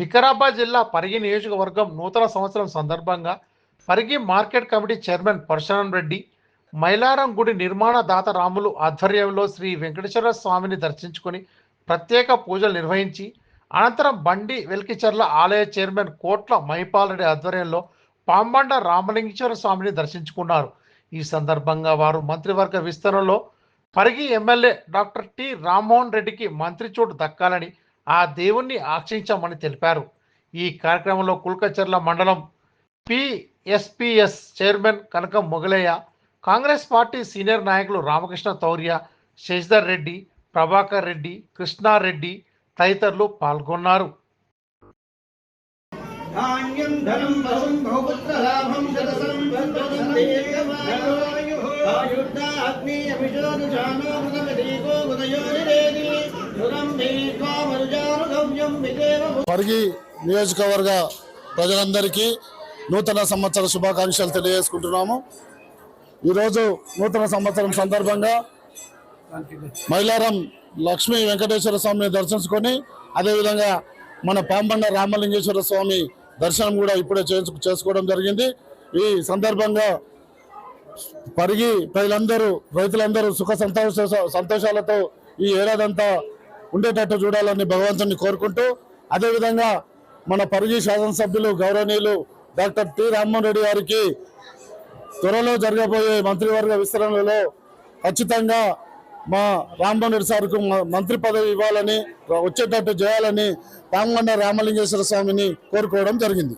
వికారాబాద్ జిల్లా పరిగి నియోజకవర్గం నూతన సంవత్సరం సందర్భంగా Parigi market committee chairman Parashuram Reddy Mailaram గుడి నిర్మాణ దాత రాములు ఆధ్వర్యంలో శ్రీ వెంకటేశ్వర స్వామిని దర్శించుకొని ప్రత్యేక పూజలు నిర్వహించి అనంతరం బండి వెల్కిచర్ల ఆలయ చైర్మన్ కోట్ల మహిపాల్ రెడ్డి ఆధ్వర్యంలో పాంబండ రామలింగేశ్వర స్వామిని దర్శించుకున్నారు. ఈ సందర్భంగా వారు మంత్రివర్గ విస్తరణలో Parigi MLA doctor T Rammohan రెడ్డికి మంత్రి చోటు దక్కాలని ఆ దేవుణ్ణి ఆక్షించామని తెలిపారు. ఈ కార్యక్రమంలో కుల్కచర్ల మండలం PSPS chairman Kanakam Mogalaiah Congress party senior నాయకులు రామకృష్ణ తౌర్య శశిధర్ రెడ్డి ప్రభాకర్ రెడ్డి కృష్ణారెడ్డి తదితరులు పాల్గొన్నారు. ధాన్యం ధనం వరం బహుపుత్రలాభం శతసం ఆయుర్దాగ్నేయమిషోదుజానోమృతమదీకో ఉదయోనిరేది సురం భీత్వా మరుజానుగవ్యం పరిగి నియోజకవర్గ ప్రజలందరికీ నూతన సంవత్సర శుభాకాంక్షలు తెలియజేసుకుంటున్నాము. ఈరోజు నూతన సంవత్సరం సందర్భంగా మైలారం లక్ష్మీ వెంకటేశ్వర స్వామిని దర్శించుకొని అదేవిధంగా మన పాంబండ రామలింగేశ్వర స్వామి దర్శనం కూడా ఇప్పుడే చేయించు చేసుకోవడం జరిగింది. ఈ సందర్భంగా పరిగి ప్రజలందరూ రైతులందరూ సుఖ సంతోష సంతోషాలతో ఈ ఏడాదంతా ఉండేటట్టు చూడాలని భగవంతుని కోరుకుంటూ అదేవిధంగా మన పరిగి శాసనసభ్యులు గౌరవనీయులు డాక్టర్ టి రామ్మోహన్ రెడ్డి గారికి త్వరలో జరగబోయే మంత్రివర్గ విస్తరణలో ఖచ్చితంగా మా రామ్మోహన్ రెడ్డి సార్కు మ- మంత్రి పదవి ఇవ్వాలని వచ్చేటట్టు చేయాలని రామగండ రామలింగేశ్వర స్వామిని కోరుకోవడం జరిగింది.